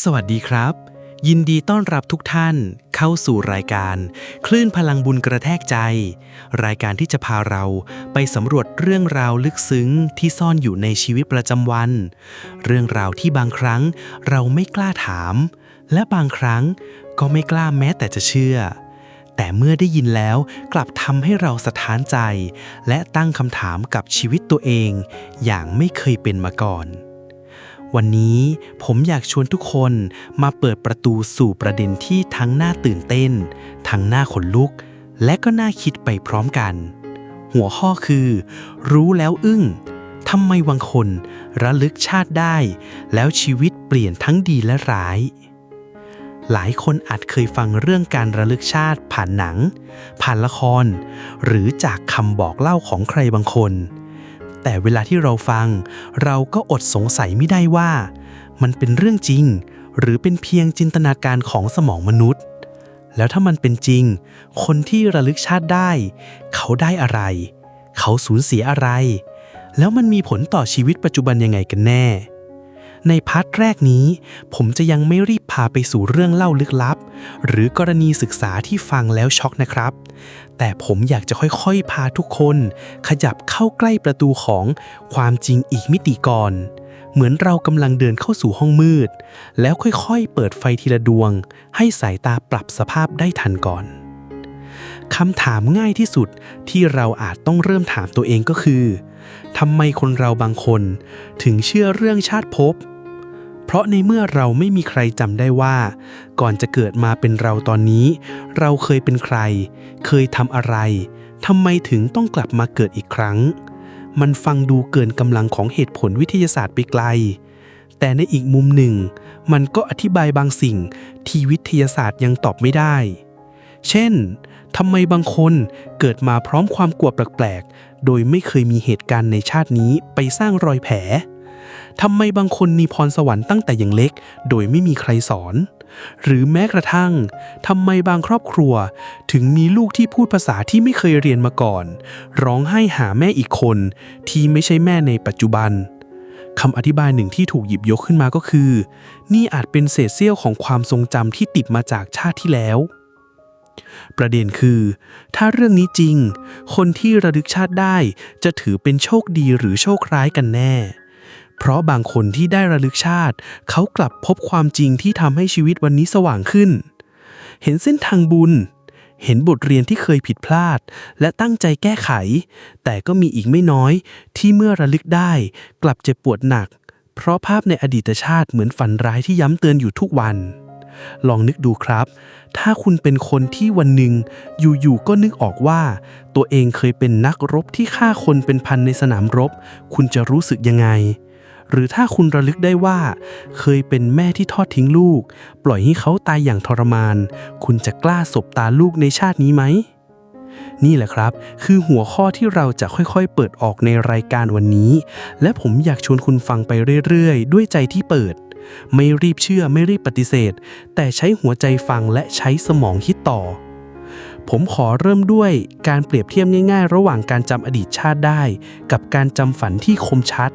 สวัสดีครับ ยินดีต้อนรับทุกท่านเข้าสู่รายการ คลื่นพลังบุญกระแทกใจ รายการที่จะพาเราไปสำรวจเรื่องราวลึกซึ้งที่ซ่อนอยู่ในชีวิตประจำวัน เรื่องราวที่บางครั้งเราไม่กล้าถาม และบางครั้งก็ไม่กล้าแม้แต่จะเชื่อ แต่เมื่อได้ยินแล้วกลับทำให้เราสะท้านใจ และตั้งคำถามกับชีวิตตัวเอง อย่างไม่เคยเป็นมาก่อน วันนี้ผมอยากชวนทุกคนมาเปิดประตูสู่ประเด็นที่ทั้งน่าตื่นเต้น ทั้งน่าขนลุก และก็น่าคิดไปพร้อมกัน หัวข้อคือ รู้แล้วอึ้งทำไมบางคนระลึกชาติได้ แล้วชีวิตเปลี่ยนทั้งดีและร้าย หลายคนอาจเคยฟังเรื่องการระลึกชาติผ่านหนัง ผ่านละคร หรือจากคำบอกเล่าของใครบางคน แต่เวลาที่เราฟัง เราก็อดสงสัยไม่ได้ว่า มันเป็นเรื่องจริง หรือเป็นเพียงจินตนาการของสมองมนุษย์ แล้วถ้ามันเป็นจริง คนที่ระลึกชาติได้ เขาได้อะไร เขาสูญเสียอะไร แล้วมันมีผลต่อชีวิตปัจจุบันยังไงกันแน่ ในพาร์ทแรกนี้ ผมจะยังไม่รีบพาไปสู่เรื่องเล่าลึกลับ หรือกรณีศึกษาที่ฟังแล้วช็อกนะครับ แต่ผมอยากจะค่อยๆ พาทุกคน ขยับเข้าใกล้ประตูของความจริงอีกมิติก่อน เหมือนเรากำลังเดินเข้าสู่ห้องมืด แล้วค่อยๆ เปิดไฟทีละดวง ให้สายตาปรับสภาพได้ทันก่อนคำถามง่ายที่สุดที่เราอาจต้องเริ่มถามตัวเองก็คือทำไมคนเราบางคน ถึงเชื่อเรื่องชาติภพ เพราะในเมื่อเราไม่มีใครจำได้ว่า ก่อนจะเกิดมาเป็นเราตอนนี้ เราเคยเป็นใคร เคยทำอะไรทำไมถึงต้องกลับมาเกิดอีกครั้ง มันฟังดูเกินกำลังของเหตุผลวิทยาศาสตร์ไปไกล แต่ในอีกมุมหนึ่ง มันก็อธิบายบางสิ่งที่วิทยาศาสตร์ยังตอบไม่ได้ เช่นทำไมบางคนเกิดมาพร้อมความกลัวแปลกๆ โดยไม่เคยมีเหตุการณ์ในชาตินี้ไปสร้างรอยแผล ทำไมบางคนมีพรสวรรค์ตั้งแต่ยังเล็ก โดยไม่มีใครสอน หรือแม้กระทั่งทำไมบางครอบครัว ถึงมีลูกที่พูดภาษาที่ไม่เคยเรียนมาก่อน ร้องไห้หาแม่อีกคน ที่ไม่ใช่แม่ในปัจจุบันคำอธิบายหนึ่งที่ถูกหยิบยกขึ้นมาก็คือ นี่อาจเป็นเศษเสี้ยวของความทรงจำที่ติดมาจากชาติที่แล้ว ประเด็นคือ ถ้าเรื่องนี้จริง คนที่ระลึกชาติได้จะถือเป็นโชคดีหรือโชคร้ายกันแน่ เพราะบางคนที่ได้ระลึกชาติ เขากลับพบความจริงที่ทำให้ชีวิตวันนี้สว่างขึ้น เห็นเส้นทางบุญ เห็นบทเรียนที่เคยผิดพลาด และตั้งใจแก้ไข แต่ก็มีอีกไม่น้อยที่เมื่อระลึกได้ กลับเจ็บปวดหนัก เพราะภาพในอดีตชาติเหมือนฝันร้ายที่ย้ำเตือนอยู่ทุกวัน ลองนึกดูครับ ถ้าคุณเป็นคนที่วันหนึ่งอยู่ๆก็นึกออกว่า ตัวเองเคยเป็นนักรบที่ฆ่าคนเป็นพันในสนามรบ คุณจะรู้สึกยังไง หรือถ้าคุณระลึกได้ว่า เคยเป็นแม่ที่ทอดทิ้งลูก ปล่อยให้เขาตายอย่างทรมาน คุณจะกล้าสบตาลูกในชาตินี้ไหม นี่แหละครับ คือหัวข้อที่เราจะค่อยๆ เปิดออกในรายการวันนี้ และผมอยากชวนคุณฟังไปเรื่อยๆ ด้วยใจที่เปิด ไม่รีบเชื่อไม่รีบปฏิเสธ แต่ใช้หัวใจฟังและใช้สมองคิดต่อ ผมขอเริ่มด้วยการเปรียบเทียบง่ายๆ ระหว่างการจำอดีตชาติได้ กับการจำฝันที่คมชัด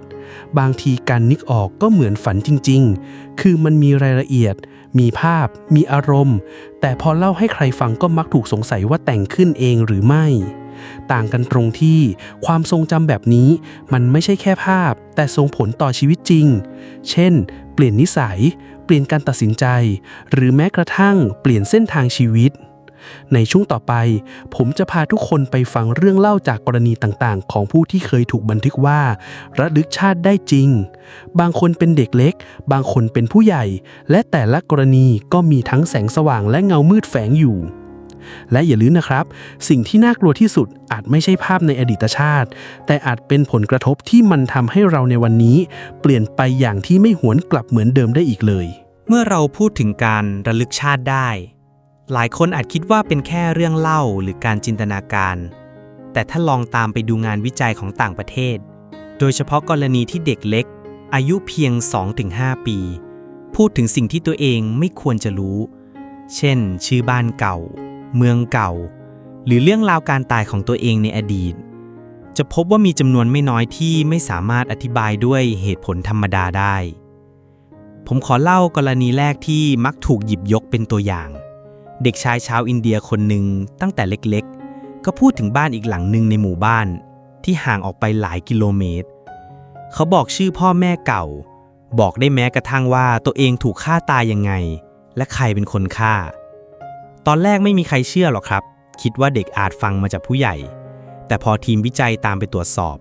บางทีการนึกออกก็เหมือนฝันจริงๆ คือมันมีรายละเอียด มีภาพ มีอารมณ์ แต่พอเล่าให้ใครฟังก็มักถูกสงสัยว่าแต่งขึ้นเองหรือไม่ ต่างกันตรงที่ความทรงจำแบบนี้มันไม่ใช่แค่ภาพ แต่ส่งผลต่อชีวิตจริง เช่น เปลี่ยนนิสัย เปลี่ยนการตัดสินใจ หรือแม้กระทั่งเปลี่ยนเส้นทางชีวิต ในช่วงต่อไป ผมจะพาทุกคนไปฟังเรื่องเล่าจากกรณีต่างๆ ของผู้ที่เคยถูกบันทึกว่าระลึกชาติได้จริง บางคนเป็นเด็กเล็ก บางคนเป็นผู้ใหญ่ และแต่ละกรณีก็มีทั้งแสงสว่างและเงามืดแฝงอยู่และอย่าลืมนะครับ สิ่งที่น่ากลัวที่สุดอาจไม่ใช่ภาพในอดีตชาติ แต่อาจเป็นผลกระทบที่มันทำให้เราในวันนี้ เปลี่ยนไปอย่างที่ไม่หวนกลับเหมือนเดิมได้อีกเลย เมื่อเราพูดถึงการระลึกชาติได้ หลายคนอาจคิดว่าเป็นแค่เรื่องเล่าหรือการจินตนาการ แต่ถ้าลองตามไปดูงานวิจัยของต่างประเทศ โดยเฉพาะกรณีที่เด็กเล็ก อายุเพียง 2-5 ปี พูดถึงสิ่งที่ตัวเองไม่ควรจะรู้ เช่น ชื่อบ้านเก่า เมืองเก่า หรือเรื่องราวการตายของตัวเองในอดีต จะพบว่ามีจำนวนไม่น้อยที่ไม่สามารถอธิบายด้วยเหตุผลธรรมดาได้ ผมขอเล่ากรณีแรกที่มักถูกหยิบยกเป็นตัวอย่าง เด็กชายชาวอินเดียคนหนึ่งตั้งแต่เล็กๆ ก็พูดถึงบ้านอีกหลังหนึ่งในหมู่บ้านที่ห่างออกไปหลายกิโลเมตร เขาบอกชื่อพ่อแม่เก่า บอกได้แม้กระทั่งว่าตัวเองถูกฆ่าตายยังไง และใครเป็นคนฆ่า ตอนแรกไม่มีใครเชื่อหรอกครับ คิดว่าเด็กอาจฟังมาจากผู้ใหญ่ แต่พอทีมวิจัยตามไปตรวจสอบ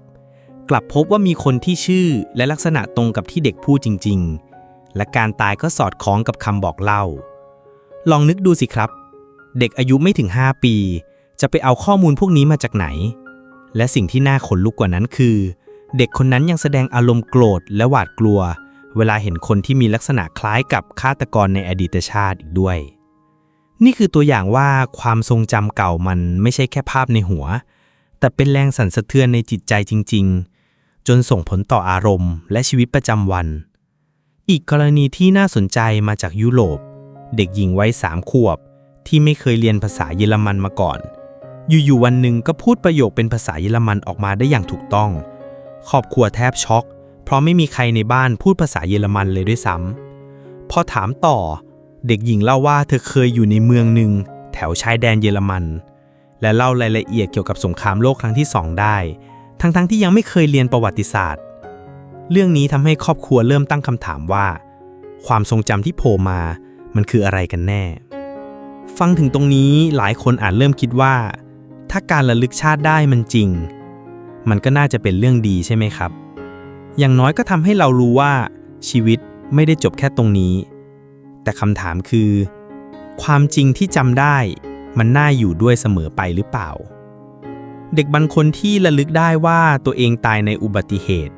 กลับพบว่ามีคนที่ชื่อและลักษณะตรงกับที่เด็กพูดจริง ๆ และการตายก็สอดคล้องกับคำบอกเล่า ลองนึกดูสิครับ เด็กอายุไม่ถึง 5 ปี จะไปเอาข้อมูลพวกนี้มาจากไหน และสิ่งที่น่าขนลุกกว่านั้นคือ เด็กคนนั้นยังแสดงอารมณ์โกรธและหวาดกลัว เวลาเห็นคนที่มีลักษณะคล้ายกับฆาตกรในอดีตชาติอีกด้วย นี่คือตัวอย่างว่าความทรงจำเก่ามันไม่ใช่แค่ภาพในหัว แต่เป็นแรงสั่นสะเทือนในจิตใจจริง ๆ จนส่งผลต่ออารมณ์ และชีวิตประจำวัน อีกกรณีที่น่าสนใจมาจากยุโรป เด็กหญิงวัยสามขวบ ที่ไม่เคยเรียนภาษาเยอรมันมาก่อน อยู่ๆวันหนึ่งก็พูดประโยคเป็นภาษาเยอรมันออกมาได้อย่างถูกต้อง ครอบครัวแทบช็อก เพราะไม่มีใครในบ้านพูดภาษาเยอรมันเลยด้วยซ้ำพอถามต่อ เด็กหญิงเล่าว่าเธอเคยอยู่ในเมืองหนึ่งแถวชายแดนเยอรมัน และเล่ารายละเอียดเกี่ยวกับสงครามโลกครั้งที่สองได้ ทั้งๆที่ยังไม่เคยเรียนประวัติศาสตร์ เรื่องนี้ทำให้ครอบครัวเริ่มตั้งคำถามว่า ความทรงจำที่โผล่มา มันคืออะไรกันแน่ ฟังถึงตรงนี้หลายคนอาจเริ่มคิดว่า ถ้าการระลึกชาติได้มันจริง มันก็น่าจะเป็นเรื่องดีใช่ไหมครับ อย่างน้อยก็ทำให้เรารู้ว่า ชีวิตไม่ได้จบแค่ตรงนี้ แต่คำถามคือ ความจริงที่จำได้ มันน่าอยู่ด้วยเสมอไปหรือเปล่า เด็กบางคนที่ระลึกได้ว่าตัวเองตายในอุบัติเหตุ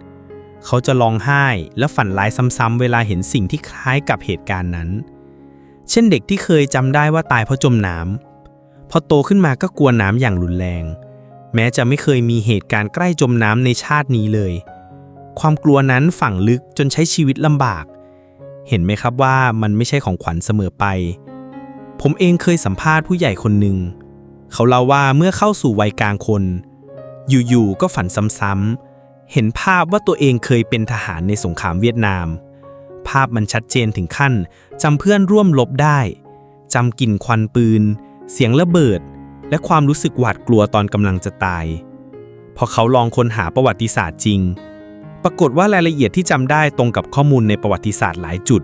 เขาจะร้องไห้และฝันร้ายซ้ำๆเวลาเห็นสิ่งที่คล้ายกับเหตุการณ์นั้น เช่นเด็กที่เคยจำได้ว่าตายเพราะจมน้ำพอโตขึ้นมาก็กลัวน้ำอย่างรุนแรง แม้จะไม่เคยมีเหตุการณ์ใกล้จมน้ำในชาตินี้เลย ความกลัวนั้นฝังลึกจนใช้ชีวิตลำบาก เห็นไหมครับว่ามันไม่ใช่ของขวัญเสมอไป ผมเองเคยสัมภาษณ์ผู้ใหญ่คนหนึ่ง เขาเล่าว่าเมื่อเข้าสู่วัยกลางคน อยู่ๆก็ฝันซ้ำๆเห็นภาพว่าตัวเองเคยเป็นทหารในสงครามเวียดนาม ภาพมันชัดเจนถึงขั้นจำเพื่อนร่วมรบได้จำกลิ่นควันปืน เสียงระเบิด และความรู้สึกหวาดกลัวตอนกำลังจะตาย พอเขาลองค้นหาประวัติศาสตร์จริง ปรากฏว่ารายละเอียดที่จำได้ตรงกับข้อมูลในประวัติศาสตร์หลายจุด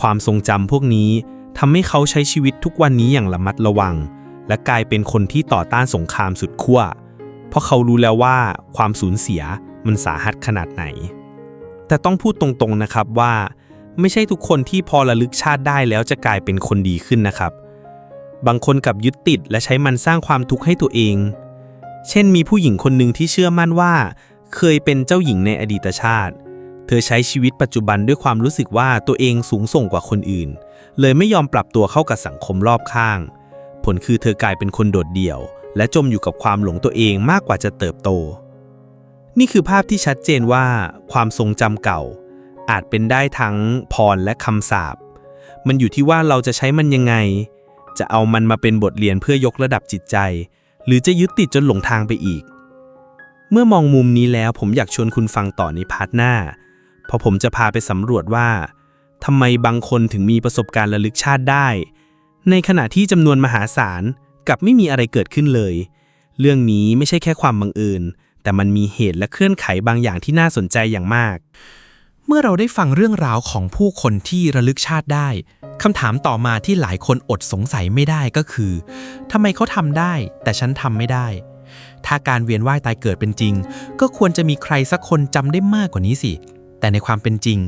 ความทรงจำพวกนี้ทำให้เขาใช้ชีวิตทุกวันนี้อย่างระมัดระวัง และกลายเป็นคนที่ต่อต้านสงครามสุดขั้วเพราะเขารู้แล้วว่าความสูญเสียมันสาหัสขนาดไหน แต่ต้องพูดตรงๆนะครับว่า ไม่ใช่ทุกคนที่พอระลึกชาติได้แล้วจะกลายเป็นคนดีขึ้นนะครับ บางคนกับยึดติดและใช้มันสร้างความทุกข์ให้ตัวเอง เช่นมีผู้หญิงคนหนึ่งที่เชื่อมั่นว่า เคยเป็นเจ้าหญิงในอดีตชาติ เธอใช้ชีวิตปัจจุบันด้วยความรู้สึกว่าตัวเองสูงส่งกว่าคนอื่น เลยไม่ยอมปรับตัวเข้ากับสังคมรอบข้าง ผลคือเธอกลายเป็นคนโดดเดี่ยว และจมอยู่กับความหลงตัวเองมากกว่าจะเติบโต นี่คือภาพที่ชัดเจนว่าความทรงจำเก่า อาจเป็นได้ทั้งพรและคำสาปมันอยู่ที่ว่าเราจะใช้มันยังไง จะเอามันมาเป็นบทเรียนเพื่อยกระดับจิตใจ หรือจะยึดติดจนหลงทางไปอีก เมื่อมองมุมนี้แล้วผมอยากชวนคุณฟังต่อในพาร์ทหน้า เพราะผมจะพาไปสำรวจว่าทำไมบางคนถึงมีประสบการณ์ระลึกชาติได้ ในขณะที่จำนวนมหาศาลกลับไม่มีอะไรเกิดขึ้นเลย เรื่องนี้ไม่ใช่แค่ความบังเอิญ แต่มันมีเหตุและเคลื่อนไขบางอย่างที่น่าสนใจอย่างมาก เมื่อเราได้ฟังเรื่องราวของผู้คนที่ระลึกชาติได้คำถามต่อมาที่หลายคนอดสงสัยไม่ได้ก็คือทำไมเขาทำได้ แต่ฉันทำไม่ได้ ถ้าการเวียนว่ายตายเกิดเป็นจริง ก็ควรจะมีใครสักคนจำได้มากกว่านี้สิ แต่ในความเป็นจริง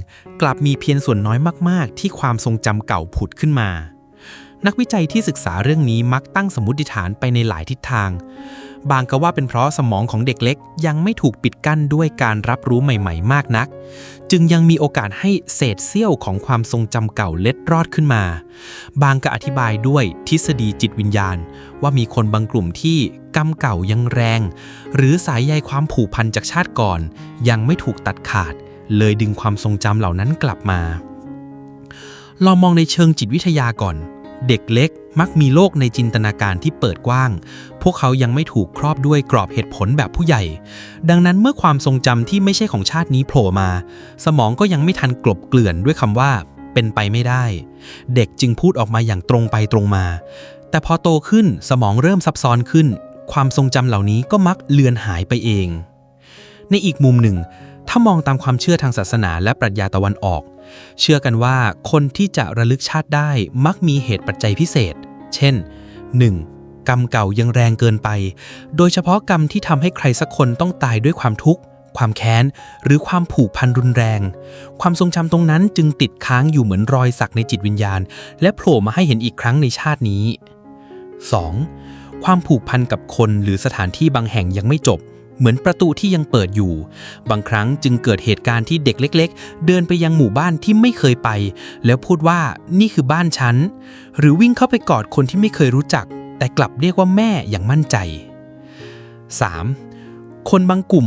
กลับมีเพียงส่วนน้อยมาก ๆ ที่ความทรงจำเก่าผุดขึ้นมา นักวิจัยที่ศึกษาเรื่องนี้มักตั้งสมมติฐานไปในหลายทิศทาง บางก็ว่าเป็นเพราะสมองของเด็กเล็ก ยังไม่ถูกปิดกั้นด้วยการรับรู้ใหม่ ๆ มากนัก จึงยังมีโอกาสให้เศษเสี้ยวของความทรงจำเก่าเล็ดรอดขึ้นมา บางก็อธิบายด้วยทฤษฎีจิตวิญญาณ ว่ามีคนบางกลุ่มที่กรรมเก่ายังแรง หรือสายใยความผูกพันจากชาติก่อน ยังไม่ถูกตัดขาด เลยดึงความทรงจำเหล่านั้นกลับมาลองมองในเชิงจิตวิทยาก่อน เด็กเล็กมักมีโลกในจินตนาการที่เปิดกว้าง พวกเขายังไม่ถูกครอบด้วยกรอบเหตุผลแบบผู้ใหญ่ ดังนั้นเมื่อความทรงจำที่ไม่ใช่ของชาตินี้โผล่มา สมองก็ยังไม่ทันกลบเกลื่อนด้วยคำว่า เป็นไปไม่ได้ เด็กจึงพูดออกมาอย่างตรงไปตรงมา แต่พอโตขึ้นสมองเริ่มซับซ้อนขึ้น ความทรงจำเหล่านี้ก็มักเลือนหายไปเอง ในอีกมุมหนึ่ง ถ้ามองตามความเชื่อทางศาสนาและปรัชญาตะวันออก เชื่อกันว่าคนที่จะระลึกชาติได้มักมีเหตุปัจจัยพิเศษ เช่น 1. กรรมเก่ายังแรงเกินไป โดยเฉพาะกรรมที่ทำให้ใครสักคนต้องตายด้วยความทุกข์ ความแค้น หรือความผูกพันรุนแรง ความทรงจำตรงนั้นจึงติดค้างอยู่เหมือนรอยสักในจิตวิญญาณ และโผล่มาให้เห็นอีกครั้งในชาตินี้ 2. ความผูกพันกับคนหรือสถานที่บางแห่งยังไม่จบ เหมือนประตูที่ยังเปิดอยู่ บางครั้งจึงเกิดเหตุการณ์ที่เด็กเล็ก ๆ เดินไปยังหมู่บ้านที่ไม่เคยไป แล้วพูดว่านี่คือบ้านฉัน หรือวิ่งเข้าไปกอดคนที่ไม่เคยรู้จัก แต่กลับเรียกว่าแม่อย่างมั่นใจ 3. คนบางกลุ่ม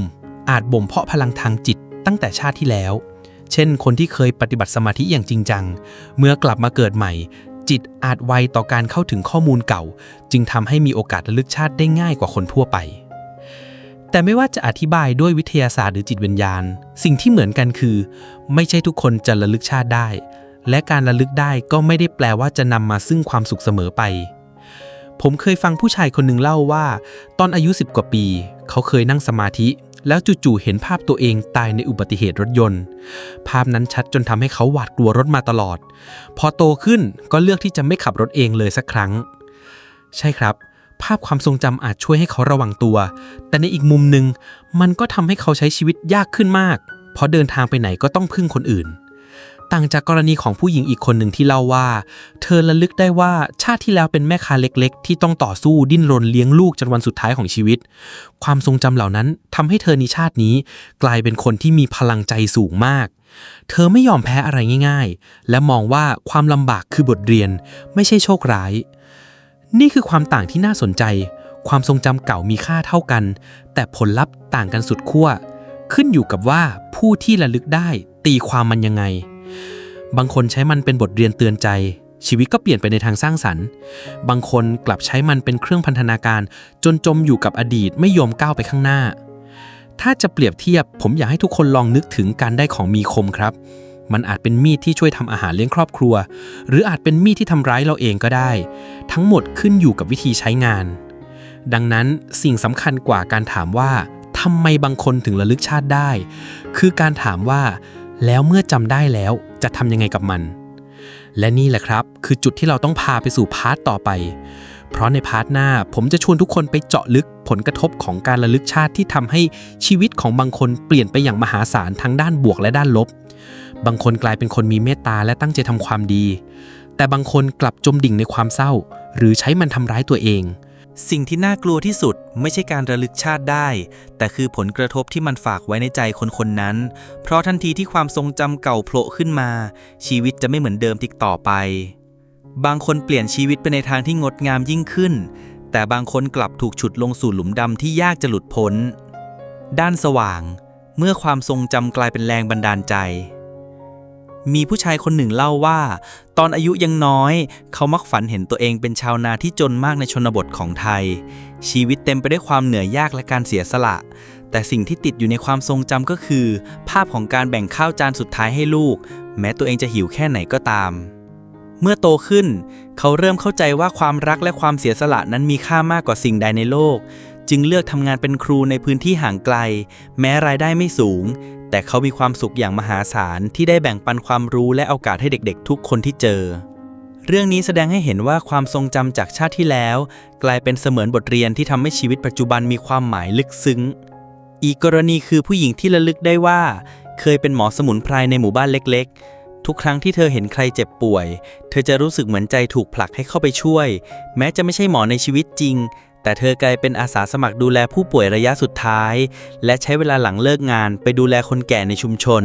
อาจบ่มเพาะพลังทางจิตตั้งแต่ชาติที่แล้ว เช่น คนที่เคยปฏิบัติสมาธิอย่างจริงจัง เมื่อกลับมาเกิดใหม่ จิตอาจไวต่อการเข้าถึงข้อมูลเก่า จึงทำให้มีโอกาสระลึกชาติได้ง่ายกว่าคนทั่วไป แต่ไม่ว่าจะอธิบายด้วยวิทยาศาสตร์หรือจิตวิญญาณ สิ่งที่เหมือนกันคือ ไม่ใช่ทุกคนจะระลึกชาติได้ และการระลึกได้ก็ไม่ได้แปลว่าจะนำมาซึ่งความสุขเสมอไป ผมเคยฟังผู้ชายคนหนึ่งเล่าว่า ตอนอายุ 10 กว่าปี เขาเคยนั่งสมาธิ แล้วจู่ๆเห็นภาพตัวเองตายในอุบัติเหตุรถยนต์ ภาพนั้นชัดจนทำให้เขาหวาดกลัวรถมาตลอด พอโตขึ้นก็เลือกที่จะไม่ขับรถเองเลยสักครั้ง ใช่ครับ ภาพความทรงจำอาจช่วยให้เขาระวังตัว แต่ในอีกมุมหนึ่งมันก็ทำให้เขาใช้ชีวิตยากขึ้นมาก เพราะเดินทางไปไหนก็ต้องพึ่งคนอื่น ต่างจากกรณีของผู้หญิงอีกคนหนึ่งที่เล่าว่า เธอระลึกได้ว่าชาติที่แล้วเป็นแม่ค้าเล็ก ๆ ที่ต้องต่อสู้ดิ้นรนเลี้ยงลูกจนวันสุดท้ายของชีวิต ความทรงจำเหล่านั้นทำให้เธอในชาตินี้ กลายเป็นคนที่มีพลังใจสูงมากเธอไม่ยอมแพ้อะไรง่าย ๆ และมองว่าความลำบากคือบทเรียนไม่ใช่โชคร้าย นี่คือความต่างที่น่าสนใจ ความทรงจำเก่ามีค่าเท่ากัน แต่ผลลัพธ์ต่างกันสุดขั้ว ขึ้นอยู่กับว่าผู้ที่ระลึกได้ตีความมันยังไง บางคนใช้มันเป็นบทเรียนเตือนใจ ชีวิตก็เปลี่ยนไปในทางสร้างสรรค์ บางคนกลับใช้มันเป็นเครื่องพันธนาการ จนจมอยู่กับอดีตไม่ยอมก้าวไปข้างหน้า ถ้าจะเปรียบเทียบ ผมอยากให้ทุกคนลองนึกถึงการได้ของมีคมครับ มันอาจเป็นมีดที่ช่วยทำอาหารเลี้ยงครอบครัว หรืออาจเป็นมีดที่ทำร้ายเราเองก็ได้ ทั้งหมดขึ้นอยู่กับวิธีใช้งาน ดังนั้นสิ่งสำคัญกว่าการถามว่าทำไมบางคนถึงระลึกชาติได้ คือการถามว่า แล้วเมื่อจำได้แล้วจะทำยังไงกับมัน และนี่แหละครับ คือจุดที่เราต้องพาไปสู่พาร์ทต่อไป เพราะในพาร์ทหน้าผมจะชวนทุกคนไปเจาะลึกผลกระทบของการระลึกชาติที่ทำให้ชีวิตของบางคนเปลี่ยนไปอย่างมหาศาลทั้งด้านบวกและด้านลบ บางคนกลายเป็นคนมีเมตตาและตั้งใจทำความดี แต่บางคนกลับจมดิ่งในความเศร้า หรือใช้มันทำร้ายตัวเอง สิ่งที่น่ากลัวที่สุดไม่ใช่การระลึกชาติได้ แต่คือผลกระทบที่มันฝากไว้ในใจคนคนนั้น เพราะทันทีที่ความทรงจำเก่าโผล่ขึ้นมา ชีวิตจะไม่เหมือนเดิมติกต่อไป บางคนเปลี่ยนชีวิตไปในทางที่งดงามยิ่งขึ้น แต่บางคนกลับถูกฉุดลงสู่หลุมดำที่ยากจะหลุดพ้น ด้านสว่าง เมื่อความทรงจำกลายเป็นแรงบันดาลใจ มีผู้ชายคนหนึ่งเล่าว่า ตอนอายุยังน้อย เขามักฝันเห็นตัวเองเป็นชาวนาที่จนมากในชนบทของไทย ชีวิตเต็มไปด้วยความเหนื่อยยากและการเสียสละ แต่สิ่งที่ติดอยู่ในความทรงจำก็คือ ภาพของการแบ่งข้าวจานสุดท้ายให้ลูก แม้ตัวเองจะหิวแค่ไหนก็ตาม เมื่อโตขึ้น เขาเริ่มเข้าใจว่าความรักและความเสียสละนั้นมีค่ามากกว่าสิ่งใดในโลก จึงเลือกทำงานเป็นครูในพื้นที่ห่างไกล แม้รายได้ไม่สูง แต่เขามีความสุขอย่างมหาศาลที่ได้แบ่งปันความรู้และโอกาสให้เด็กๆ ทุกคนที่เจอ เรื่องนี้แสดงให้เห็นว่าความทรงจำจากชาติที่แล้ว กลายเป็นเสมือนบทเรียนที่ทำให้ชีวิตปัจจุบันมีความหมายลึกซึ้ง อีกกรณีคือผู้หญิงที่ระลึกได้ว่า เคยเป็นหมอสมุนไพรในหมู่บ้านเล็ก ๆ ทุกครั้งที่เธอเห็นใครเจ็บป่วย เธอจะรู้สึกเหมือนใจถูกผลักให้เข้าไปช่วย แม้จะไม่ใช่หมอในชีวิตจริง แต่เธอกลายเป็นอาสาสมัครดูแลผู้ป่วยระยะสุดท้าย และใช้เวลาหลังเลิกงานไปดูแลคนแก่ในชุมชน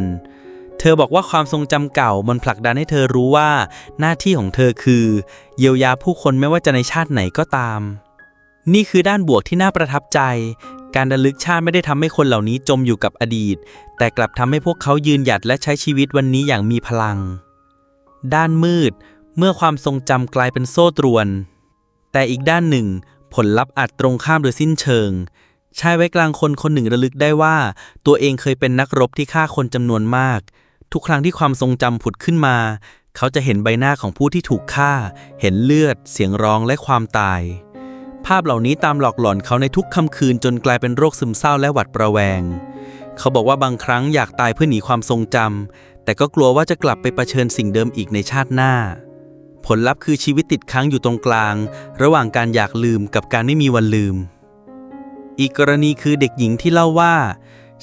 เธอบอกว่าความทรงจำเก่ามันผลักดันให้เธอรู้ว่า หน้าที่ของเธอคือ เยียวยาผู้คนไม่ว่าจะในชาติไหนก็ตาม นี่คือด้านบวกที่น่าประทับใจ การระลึกชาติไม่ได้ทำให้คนเหล่านี้จมอยู่กับอดีต แต่กลับทำให้พวกเขายืนหยัดและใช้ชีวิตวันนี้อย่างมีพลัง ด้านมืด เมื่อความทรงจำกลายเป็นโซ่ตรวน แต่อีกด้านหนึ่ง ผลลัพธ์อาจตรงข้ามโดยสิ้นเชิง ชายไว้กลางคนคนหนึ่งระลึกได้ว่า ตัวเองเคยเป็นนักรบที่ฆ่าคนจำนวนมาก ทุกครั้งที่ความทรงจำผุดขึ้นมา เขาจะเห็นใบหน้าของผู้ที่ถูกฆ่า เห็นเลือด เสียงร้องและความตาย ภาพเหล่านี้ตามหลอกหลอนเขาในทุกค่ำคืนจนกลายเป็นโรคซึมเศร้าและหวัดประแวง เขาบอกว่าบางครั้งอยากตายเพื่อหนีความทรงจำแต่ก็กลัวว่าจะกลับไปเผชิญสิ่งเดิมอีกในชาติหน้า ผลลัพธ์คือชีวิตติดค้างอยู่ตรงกลาง ระหว่างการอยากลืมกับการไม่มีวันลืม อีกกรณีคือเด็กหญิงที่เล่าว่า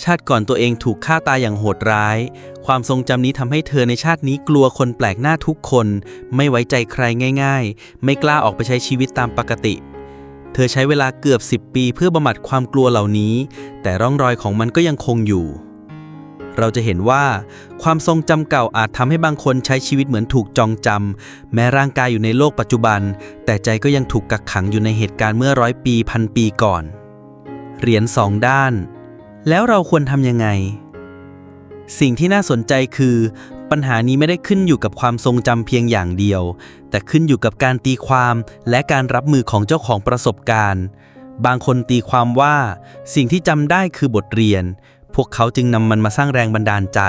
ชาติก่อนตัวเองถูกฆ่าตายอย่างโหดร้าย ความทรงจำนี้ทำให้เธอในชาตินี้กลัวคนแปลกหน้าทุกคน ไม่ไว้ใจใครง่าย ๆ ไม่กล้าออกไปใช้ชีวิตตามปกติ เธอใช้เวลาเกือบ 10 ปีเพื่อบำบัดความกลัวเหล่านี้ แต่ร่องรอยของมันก็ยังคงอยู่ เราจะเห็นว่า ความทรงจำเก่าอาจทำให้บางคนใช้ชีวิตเหมือนถูกจองจำแม้ร่างกายอยู่ในโลกปัจจุบัน แต่ใจก็ยังถูกกักขังอยู่ในเหตุการณ์เมื่อร้อยปีพันปีก่อน เหรียญสองด้าน แล้วเราควรทำยังไง สิ่งที่น่าสนใจคือ ปัญหานี้ไม่ได้ขึ้นอยู่กับความทรงจำเพียงอย่างเดียว แต่ขึ้นอยู่กับการตีความและการรับมือของเจ้าของประสบการณ์บางคนตีความว่า สิ่งที่จำได้คือบทเรียน วกเขาจึงนำมันมาสร้างแรงบันดาลใจ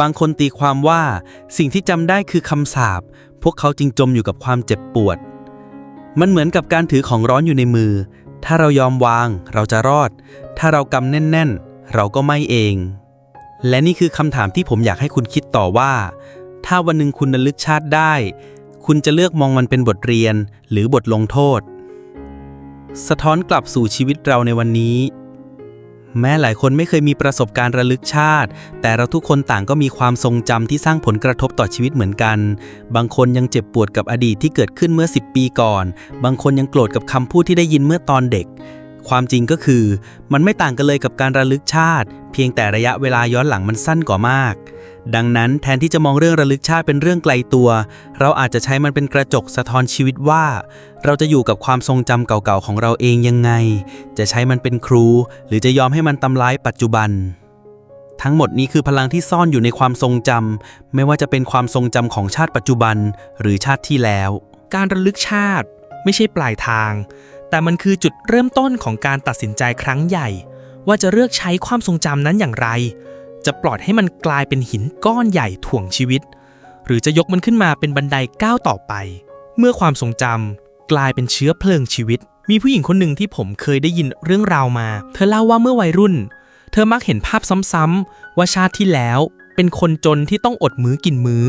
บางคนตีความว่าสิ่งที่จำได้คือคำสาปพวกเขาจึงจมอยู่กับความเจ็บปวด มันเหมือนกับการถือของร้อนอยู่ในมือ ถ้าเรายอมวาง เราจะรอด ถ้าเรากำแน่น ๆ เราก็ไม่เอง และนี่คือคำถามที่ผมอยากให้คุณคิดต่อว่า ถ้าวันหนึ่งคุณระลึกชาติได้ คุณจะเลือกมองมันเป็นบทเรียนหรือบทลงโทษ สะท้อนกลับสู่ชีวิตเราในวันนี้ แม้หลายคนไม่เคยมีประสบการณ์ระลึกชาติ แต่เราทุกคนต่างก็มีความทรงจำที่สร้างผลกระทบต่อชีวิตเหมือนกัน บางคนยังเจ็บปวดกับอดีตที่เกิดขึ้นเมื่อ 10 ปีก่อน บางคนยังโกรธกับคำพูดที่ได้ยินเมื่อตอนเด็ก ความจริงก็คือ มันไม่ต่างกันเลยกับการระลึกชาติ เพียงแต่ระยะเวลาย้อนหลังมันสั้นกว่ามาก ดังนั้นแทนที่จะมองเรื่องระลึกชาติเป็นเรื่องไกลตัว เราอาจจะใช้มันเป็นกระจกสะท้อนชีวิตว่า เราจะอยู่กับความทรงจำเก่าๆของเราเองยังไง จะใช้มันเป็นครู หรือจะยอมให้มันทำร้ายปัจจุบัน ทั้งหมดนี้คือพลังที่ซ่อนอยู่ในความทรงจำไม่ว่าจะเป็นความทรงจำของชาติปัจจุบัน หรือชาติที่แล้ว การระลึกชาติไม่ใช่ปลายทาง แต่มันคือจุดเริ่มต้นของการตัดสินใจครั้งใหญ่ ว่าจะเลือกใช้ความทรงจำนั้นอย่างไร จะปล่อยให้มันกลายเป็นหินก้อนใหญ่ถ่วงชีวิต หรือจะยกมันขึ้นมาเป็นบันไดก้าวต่อไป เมื่อความทรงจำกลายเป็นเชื้อเพลิงชีวิต มีผู้หญิงคนหนึ่งที่ผมเคยได้ยินเรื่องราวมา เธอเล่าว่าเมื่อวัยรุ่น เธอมักเห็นภาพซ้ำๆว่าชาติที่แล้ว เป็นคนจนที่ต้องอดมื้อกินมื้อ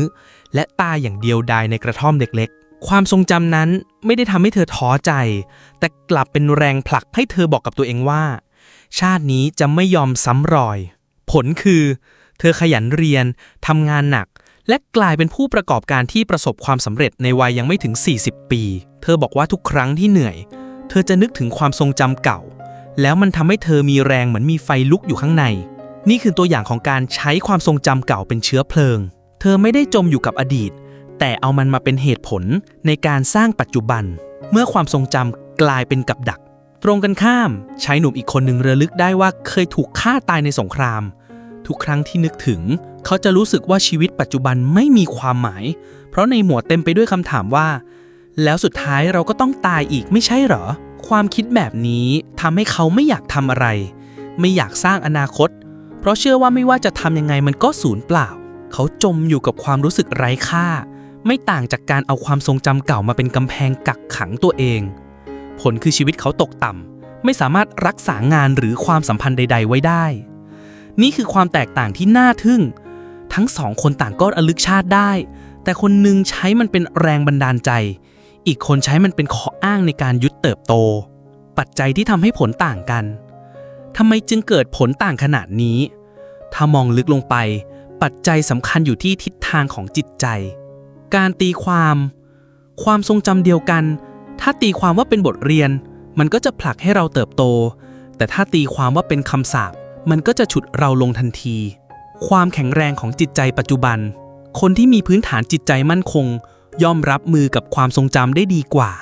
และตายอย่างเดียวดายในกระท่อมเล็กๆ ความทรงจำนั้นไม่ได้ทำให้เธอท้อใจ แต่กลับเป็นแรงผลักให้เธอบอกกับตัวเองว่า ชาตินี้จะไม่ยอมซ้ำรอย ผลคือ เธอขยันเรียนทำงานหนัก และกลายเป็นผู้ประกอบการที่ประสบความสำเร็จในวัยยังไม่ถึง 40 ปี เธอบอกว่าทุกครั้งที่เหนื่อย เธอจะนึกถึงความทรงจำเก่า แล้วมันทำให้เธอมีแรงเหมือนมีไฟลุกอยู่ข้างใน นี่คือตัวอย่างของการใช้ความทรงจำเก่าเป็นเชื้อเพลิง เธอไม่ได้จมอยู่กับอดีต แต่เอามันมาเป็นเหตุผลในการสร้างปัจจุบัน เมื่อความทรงจำกลายเป็นกับดัก รงกันข้ามชายหนุ่มอีกคนหนึ่งระลึกได้ว่าเคยถูกฆ่าตายในสงคราม ทุกครั้งที่นึกถึง เขาจะรู้สึกว่าชีวิตปัจจุบันไม่มีความหมาย เพราะในหัวเต็มไปด้วยคำถามว่า แล้วสุดท้ายเราก็ต้องตายอีกไม่ใช่เหรอ ความคิดแบบนี้ทำให้เขาไม่อยากทำอะไร ไม่อยากสร้างอนาคต เพราะเชื่อว่าไม่ว่าจะทำยังไงมันก็สูญเปล่า เขาจมอยู่กับความรู้สึกไร้ค่า ไม่ต่างจากการเอาความทรงจำเก่ามาเป็นกำแพงกักขังตัวเอง ผลคือชีวิตเขาตกต่ำ ไม่สามารถรักษางานหรือความสัมพันธ์ใด ๆ ไว้ได้ นี่คือความแตกต่างที่น่าทึ่ง ทั้งสองคนต่างก็ระลึกชาติได้ แต่คนหนึ่งใช้มันเป็นแรงบันดาลใจ อีกคนใช้มันเป็นข้ออ้างในการยุดเติบโต ปัจจัยที่ทำให้ผลต่างกันทำไมจึงเกิดผลต่างขนาดนี้ ถ้ามองลึกลงไป ปัจจัยสำคัญอยู่ที่ทิศทางของจิตใจ การตีความ ความทรงจำเดียวกัน ถ้าตีความว่าเป็นบทเรียน มันก็จะผลักให้เราเติบโต แต่ถ้าตีความว่าเป็นคำสาปมันก็จะฉุดเราลงทันที ความแข็งแรงของจิตใจปัจจุบัน คนที่มีพื้นฐานจิตใจมั่นคง ย่อมรับมือกับความทรงจำได้ดีกว่า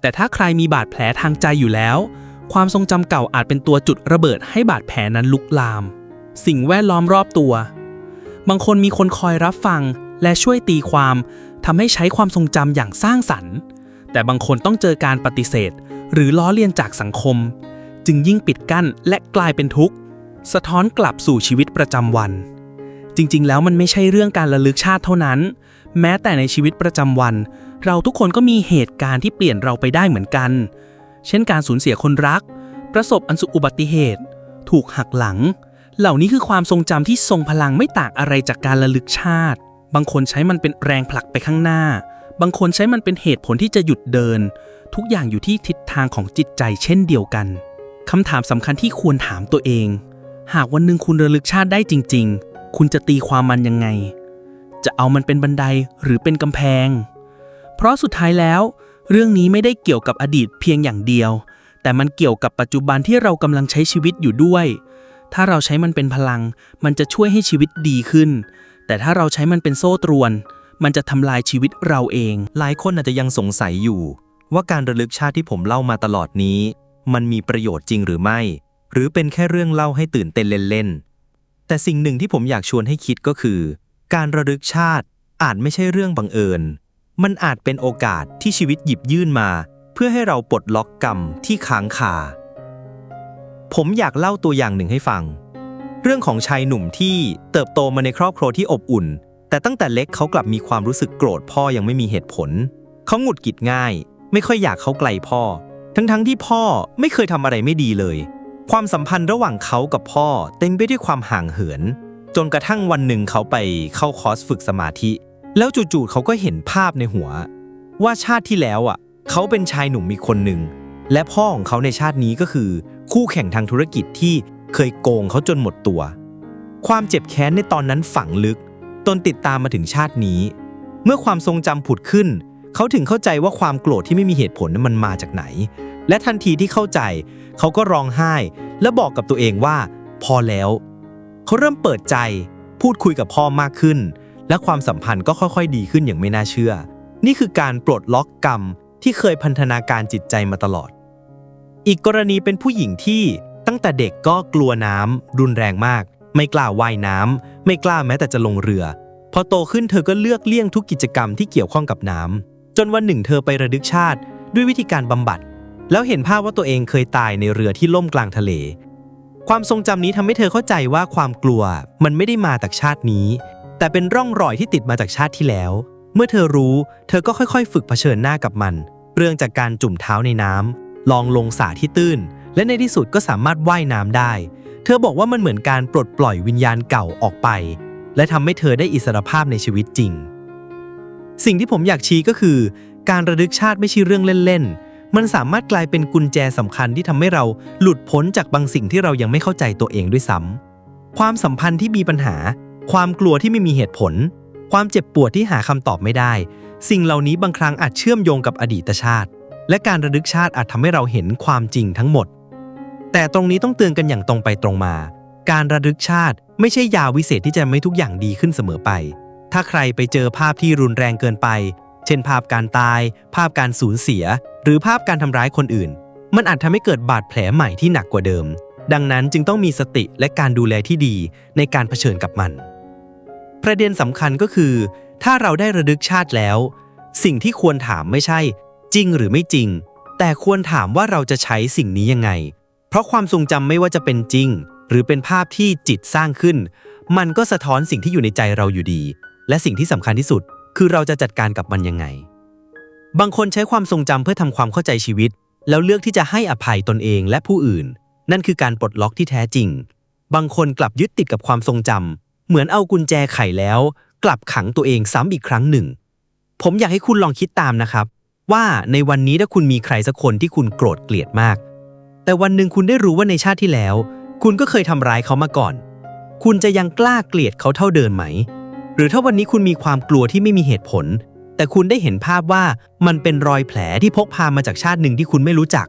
แต่ถ้าใครมีบาดแผลทางใจอยู่แล้ว ความทรงจำเก่าอาจเป็นตัวจุดระเบิดให้บาดแผลนั้นลุกลาม สิ่งแวดล้อมรอบตัว บางคนมีคนคอยรับฟังและช่วยตีความทำให้ใช้ความทรงจำอย่างสร้างสรรค์ แต่บางคนต้องเจอการปฏิเสธ หรือล้อเลียนจากสังคม จึงยิ่งปิดกั้นและกลายเป็นทุกข์ สะท้อนกลับสู่ชีวิตประจำวัน จริงๆ แล้วมันไม่ใช่เรื่องการระลึกชาติเท่านั้น แม้แต่ในชีวิตประจำวัน เราทุกคนก็มีเหตุการณ์ที่เปลี่ยนเราไปได้เหมือนกัน เช่นการสูญเสียคนรัก ประสบอันสุอุบัติเหตุ ถูกหักหลัง เหล่านี้คือความทรงจำที่ทรงพลังไม่ต่างอะไรจากการระลึกชาติ บางคนใช้มันเป็นแรงผลักไปข้างหน้า บางคนใช้มันเป็นเหตุผลที่จะหยุดเดิน ทุกอย่างอยู่ที่ทิศทางของจิตใจเช่นเดียวกันคำถามสำคัญที่ควรถามตัวเอง หากวันหนึ่งคุณระลึกชาติได้จริง ๆ คุณจะตีความมันยังไง จะเอามันเป็นบันไดหรือเป็นกำแพง เพราะสุดท้ายแล้ว เรื่องนี้ไม่ได้เกี่ยวกับอดีตเพียงอย่างเดียว แต่มันเกี่ยวกับปัจจุบันที่เรากำลังใช้ชีวิตอยู่ด้วย ถ้าเราใช้มันเป็นพลัง มันจะช่วยให้ชีวิตดีขึ้น แต่ถ้าเราใช้มันเป็นโซ่ตรวน มันจะทำลายชีวิตเราเอง หลายคนอาจจะยังสงสัยอยู่ ว่าการระลึกชาติที่ผมเล่ามาตลอดนี้ มันมีประโยชน์จริงหรือไม่ หรือเป็นแค่เรื่องเล่าให้ตื่นเต้นเล่นๆ แต่สิ่งหนึ่งที่ผมอยากชวนให้คิดก็คือ การระลึกชาติอาจไม่ใช่เรื่องบังเอิญ มันอาจเป็นโอกาสที่ชีวิตหยิบยื่นมา เพื่อให้เราปลดล็อกกรรมที่ค้างคา ผมอยากเล่าตัวอย่างหนึ่งให้ฟัง เรื่องของชายหนุ่มที่เติบโตมาในครอบครัวที่อบอุ่น แต่ตั้งแต่เล็กเขากลับมีความรู้สึกโกรธพ่อยังไม่มีเหตุผล เขาหงุดหงิดง่าย ไม่ค่อยอยากเข้าใกล้พ่อ ทั้งๆที่พ่อไม่เคยทำอะไรไม่ดีเลย ความสัมพันธ์ระหว่างเขากับพ่อเต็มไปด้วยความห่างเหิน จนกระทั่งวันหนึ่งเขาไปเข้าคอร์สฝึกสมาธิ แล้วจู่ๆเขาก็เห็นภาพในหัว ว่าชาติที่แล้วอะ เขาเป็นชายหนุ่มมีคนหนึ่งและพ่อของเขาในชาตินี้ก็คือ คู่แข่งทางธุรกิจที่เคยโกงเขาจนหมดตัว ความเจ็บแค้นในตอนนั้นฝังลึก จนติดตามมาถึงชาตินี้ เมื่อความทรงจำผุดขึ้น เขาถึงเข้าใจว่าความโกรธที่ไม่มีเหตุผลนั้นมันมาจากไหน และทันทีที่เข้าใจ เขาก็ร้องไห้ และบอกกับตัวเองว่า พอแล้ว เขาเริ่มเปิดใจ พูดคุยกับพ่อมากขึ้น และความสัมพันธ์ก็ค่อยๆ ดีขึ้นอย่างไม่น่าเชื่อ นี่คือการปลดล็อกกรรมที่เคยพันธนาการจิตใจมาตลอด อีกกรณีเป็นผู้หญิงที่ตั้งแต่เด็กก็กลัวน้ำรุนแรงมาก ไม่กล้าว่ายน้ำ ไม่กล้าแม้แต่จะลงเรือ พอโตขึ้นเธอก็เลือกเลี่ยงทุกกิจกรรมที่เกี่ยวข้องกับน้ำจนวันหนึ่งเธอไประลึกชาติ ด้วยวิธีการบำบัด แล้วเห็นภาพว่าตัวเองเคยตายในเรือที่ล่มกลางทะเล ความทรงจำนี้ทำให้เธอเข้าใจว่าความกลัวมันไม่ได้มาจากชาตินี้ แต่เป็นร่องรอยที่ติดมาจากชาติที่แล้ว เมื่อเธอรู้ เธอก็ค่อยๆ ฝึกเผชิญหน้ากับมัน เรื่องจากการจุ่มเท้าในน้ำลองลงสระที่ตื้น และในที่สุดก็สามารถว่ายน้ำได้ เธอบอกว่ามันเหมือนการปลดปล่อยวิญญาณเก่าออกไป และทำให้เธอได้อิสรภาพในชีวิตจริง สิ่งที่ผมอยากชี้ก็คือ การระลึกชาติไม่ใช่เรื่องเล่นๆ มันสามารถกลายเป็นกุญแจสำคัญที่ทำให้เราหลุดพ้นจากบางสิ่งที่เรายังไม่เข้าใจตัวเองด้วยซ้ำความสัมพันธ์ที่มีปัญหา ความกลัวที่ไม่มีเหตุผล ความเจ็บปวดที่หาคำตอบไม่ได้ สิ่งเหล่านี้บางครั้งอาจเชื่อมโยงกับอดีตชาติ และการระลึกชาติอาจทำให้เราเห็นความจริงทั้งหมด แต่ตรงนี้ต้องเตือนกันอย่างตรงไปตรงมา การระลึกชาติไม่ใช่ยาวิเศษที่จะไม่ทุกอย่างดีขึ้นเสมอไป ถ้าใครไปเจอภาพที่รุนแรงเกินไป เช่น ภาพการตาย ภาพการสูญเสีย หรือภาพการทำร้ายคนอื่น มันอาจทำให้เกิดบาดแผลใหม่ที่หนักกว่าเดิม ดังนั้นจึงต้องมีสติและการดูแลที่ดีในการเผชิญกับมัน ประเด็นสำคัญก็คือ ถ้าเราได้ระลึกชาติแล้ว สิ่งที่ควรถามไม่ใช่ จริงหรือไม่จริง แต่ควรถามว่าเราจะใช้สิ่งนี้ยังไง เพราะความทรงจำไม่ว่าจะเป็นจริง หรือเป็นภาพที่จิตสร้างขึ้น มันก็สะท้อนสิ่งที่อยู่ในใจเราอยู่ดี และสิ่งที่สำคัญที่สุด คือเราจะจัดการกับมันยังไง บางคนใช้ความทรงจำเพื่อทำความเข้าใจชีวิต แล้วเลือกที่จะให้อภัยตนเองและผู้อื่น นั่นคือการปลดล็อกที่แท้จริง บางคนกลับยึดติดกับความทรงจำเหมือนเอากุญแจไขแล้ว กลับขังตัวเองซ้ำอีกครั้งหนึ่ง ผมอยากให้คุณลองคิดตามนะครับ ว่าในวันนี้ถ้าคุณมีใครสักคนที่คุณโกรธเกลียดมาก แต่วันหนึ่งคุณได้รู้ว่าในชาติที่แล้ว คุณก็เคยทำร้ายเขามาก่อน คุณจะยังกล้าเกลียดเขาเท่าเดิมไหม หรือถ้าวันนี้คุณมีความกลัวที่ไม่มีเหตุผล แต่คุณได้เห็นภาพว่ามันเป็นรอยแผลที่พกพามาจากชาติหนึ่งที่คุณไม่รู้จัก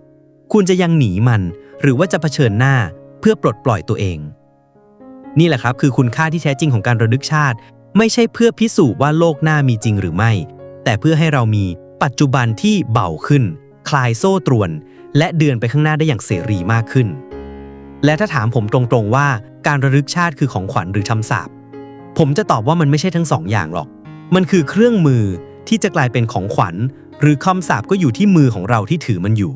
คุณจะยังหนีมัน หรือว่าจะเผชิญหน้าเพื่อปลดปล่อยตัวเอง นี่แหละครับคือคุณค่าที่แท้จริงของการระลึกชาติ ไม่ใช่เพื่อพิสูจน์ว่าโลกหน้ามีจริงหรือไม่ แต่เพื่อให้เรามีปัจจุบันที่เบาขึ้น คลายโซ่ตรวน และเดินไปข้างหน้าได้อย่างเสรีมากขึ้น และถ้าถามผมตรงๆว่าการระลึกชาติคือของขวัญหรือคำสาปผมจะตอบว่ามันไม่ใช่ทั้งสองอย่างหรอก มันคือเครื่องมือที่จะกลายเป็นของขวัญ หรือคำสาปก็อยู่ที่มือของเราที่ถือมันอยู่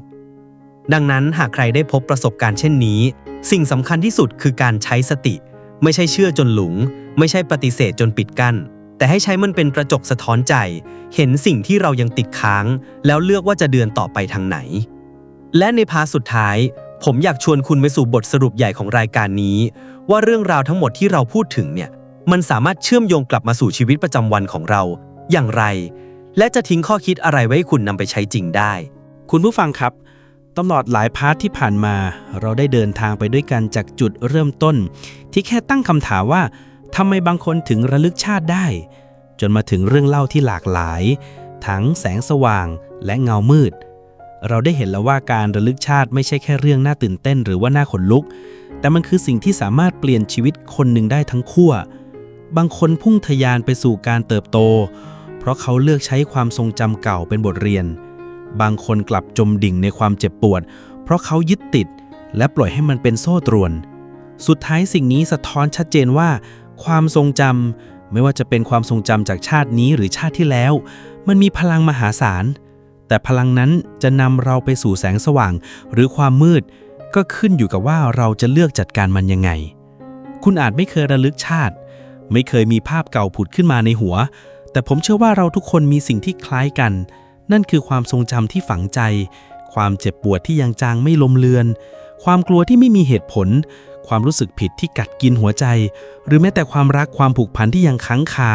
ดังนั้นหากใครได้พบประสบการณ์เช่นนี้ สิ่งสำคัญที่สุดคือการใช้สติ ไม่ใช่เชื่อจนหลง ไม่ใช่ปฏิเสธจนปิดกั้น แต่ให้ใช้มันเป็นกระจกสะท้อนใจ เห็นสิ่งที่เรายังติดค้าง แล้วเลือกว่าจะเดินต่อไปทางไหน และในพาสุดท้าย ผมอยากชวนคุณไปสู่บทสรุปใหญ่ของรายการนี้ ว่าเรื่องราวทั้งหมดที่เราพูดถึงเนี่ยมันสามารถเชื่อมโยงกลับมาสู่ชีวิตประจำวันของเรา อย่างไร และจะทิ้งข้อคิดอะไรไว้ให้คุณนำไปใช้จริงได้ คุณผู้ฟังครับตลอดหลายพาร์ทที่ผ่านมา เราได้เดินทางไปด้วยกันจากจุดเริ่มต้น ที่แค่ตั้งคำถามว่าทำไมบางคนถึงระลึกชาติได้ จนมาถึงเรื่องเล่าที่หลากหลาย ทั้งแสงสว่างและเงามืด เราได้เห็นแล้วว่าการระลึกชาติไม่ใช่แค่เรื่องน่าตื่นเต้นหรือว่าน่าขนลุก แต่มันคือสิ่งที่สามารถเปลี่ยนชีวิตคนหนึ่งได้ทั้งขั้วบางคนพุ่งทะยานไปสู่การเติบโต เพราะเขาเลือกใช้ความทรงจำเก่าเป็นบทเรียน บางคนกลับจมดิ่งในความเจ็บปวด เพราะเขายึดติด และปล่อยให้มันเป็นโซ่ตรวน สุดท้ายสิ่งนี้สะท้อนชัดเจนว่า ความทรงจำไม่ว่าจะเป็นความทรงจำจากชาตินี้หรือชาติที่แล้ว มันมีพลังมหาศาล แต่พลังนั้นจะนำเราไปสู่แสงสว่าง หรือความมืด ก็ขึ้นอยู่กับว่าเราจะเลือกจัดการมันยังไง คุณอาจไม่เคยระลึกชาติ ไม่เคยมีภาพเก่าผุดขึ้นมาในหัว แต่ผมเชื่อว่าเราทุกคนมีสิ่งที่คล้ายกัน นั่นคือความทรงจำที่ฝังใจ ความเจ็บปวดที่ยังจางไม่ลมเลือน ความกลัวที่ไม่มีเหตุผล ความรู้สึกผิดที่กัดกินหัวใจ หรือแม้แต่ความรักความผูกพันที่ยังค้างคา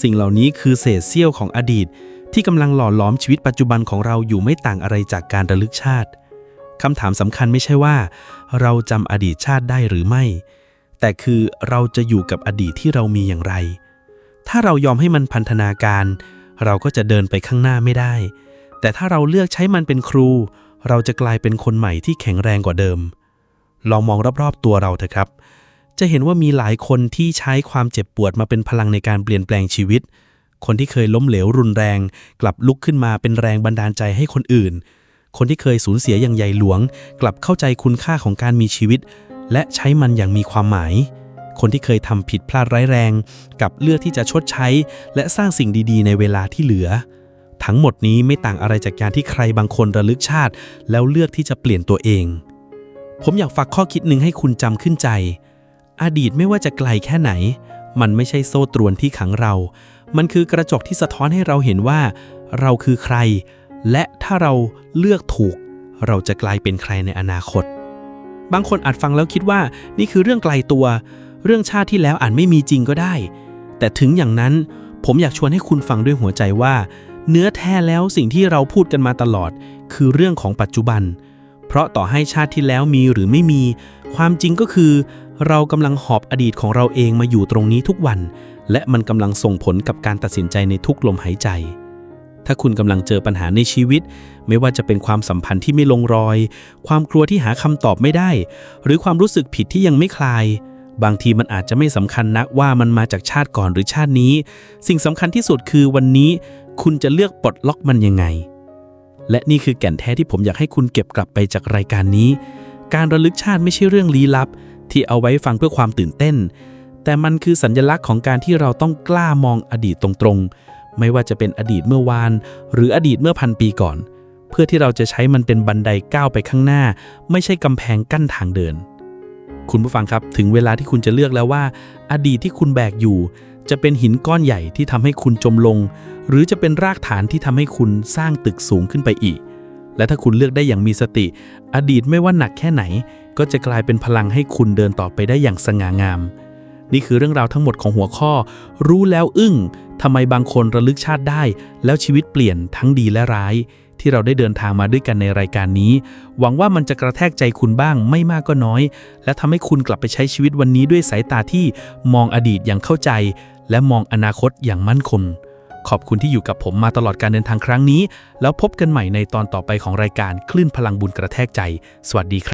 สิ่งเหล่านี้คือเศษเสี้ยวของอดีต ที่กำลังหล่อหลอมชีวิตปัจจุบันของเราอยู่ไม่ต่างอะไรจากการระลึกชาติคำถามสำคัญไม่ใช่ว่า เราจำอดีตชาติได้หรือไม่ แต่คือเราจะอยู่กับอดีตที่เรามีอย่างไร ถ้าเรายอมให้มันพันธนาการ เราก็จะเดินไปข้างหน้าไม่ได้ แต่ถ้าเราเลือกใช้มันเป็นครู เราจะกลายเป็นคนใหม่ที่แข็งแรงกว่าเดิม ลองมองรอบๆตัวเราเถอะครับ จะเห็นว่ามีหลายคนที่ใช้ความเจ็บปวดมาเป็นพลังในการเปลี่ยนแปลงชีวิต คนที่เคยล้มเหลวรุนแรง กลับลุกขึ้นมาเป็นแรงบันดาลใจให้คนอื่น คนที่เคยสูญเสียอย่างใหญ่หลวง กลับเข้าใจคุณค่าของการมีชีวิต และใช้มันอย่างมีความหมาย คนที่เคยทำผิดพลาดร้ายแรง กับเลือกที่จะชดใช้ และสร้างสิ่งดีๆ ในเวลาที่เหลือ ทั้งหมดนี้ไม่ต่างอะไรจากการที่ใครบางคนระลึกชาติ แล้วเลือกที่จะเปลี่ยนตัวเอง ผมอยากฝากข้อคิดหนึ่งให้คุณจำขึ้นใจ อดีตไม่ว่าจะไกลแค่ไหน มันไม่ใช่โซ่ตรวนที่ขังเรา มันคือกระจกที่สะท้อนให้เราเห็นว่า เราคือใคร และถ้าเราเลือกถูก เราจะกลายเป็นใครในอนาคต บางคนอาจฟังแล้วคิดว่า นี่คือเรื่องไกลตัว เรื่องชาติที่แล้วอาจไม่มีจริงก็ได้ แต่ถึงอย่างนั้น ผมอยากชวนให้คุณฟังด้วยหัวใจว่า เนื้อแท้แล้วสิ่งที่เราพูดกันมาตลอด คือเรื่องของปัจจุบัน เพราะต่อให้ชาติที่แล้วมีหรือไม่มี ความจริงก็คือ เรากำลังหอบอดีตของเราเองมาอยู่ตรงนี้ทุกวัน และมันกำลังส่งผลกับการตัดสินใจในทุกลมหายใจ ถ้าคุณกำลังเจอปัญหาในชีวิต ไม่ว่าจะเป็นความสัมพันธ์ที่ไม่ลงรอย ความกลัวที่หาคำตอบไม่ได้ หรือความรู้สึกผิดที่ยังไม่คลาย บางทีมันอาจจะไม่สำคัญนักว่ามันมาจากชาติก่อนหรือชาตินี้ สิ่งสำคัญที่สุดคือวันนี้ คุณจะเลือกปลดล็อกมันยังไง และนี่คือแก่นแท้ที่ผมอยากให้คุณเก็บกลับไปจากรายการนี้ การระลึกชาติไม่ใช่เรื่องลี้ลับ ที่เอาไว้ฟังเพื่อความตื่นเต้น แต่มันคือสัญลักษณ์ของการที่เราต้องกล้ามองอดีตตรงๆ ไม่ว่าจะเป็นอดีตเมื่อวาน หรืออดีตเมื่อพันปีก่อน เพื่อที่เราจะใช้มันเป็นบันไดก้าวไปข้างหน้า ไม่ใช่กำแพงกั้นทางเดิน คุณผู้ฟังครับถึงเวลาที่คุณจะเลือกแล้วว่า อดีตที่คุณแบกอยู่ จะเป็นหินก้อนใหญ่ที่ทำให้คุณจมลง หรือจะเป็นรากฐานที่ทำให้คุณสร้างตึกสูงขึ้นไปอีก และถ้าคุณเลือกได้อย่างมีสติ อดีตไม่ว่าหนักแค่ไหน ก็จะกลายเป็นพลังให้คุณเดินต่อไปได้อย่างสง่างาม นี่คือเรื่องราวทั้งหมดของหัวข้อ รู้แล้วอึ้งทำไมบางคนระลึกชาติได้ แล้วชีวิตเปลี่ยนทั้งดีและร้าย ที่เราได้เดินทางมาด้วยกันในรายการนี้ หวังว่ามันจะกระแทกใจคุณบ้างไม่มากก็น้อย และทำให้คุณกลับไปใช้ชีวิตวันนี้ด้วยสายตาที่มองอดีตอย่างเข้าใจ และมองอนาคตอย่างมั่นคงขอบคุณที่อยู่กับผมมาตลอดการเดินทางครั้งนี้ แล้วพบกันใหม่ในตอนต่อไปของรายการคลื่นพลังบุญกระแทกใจ สวัสดีครับ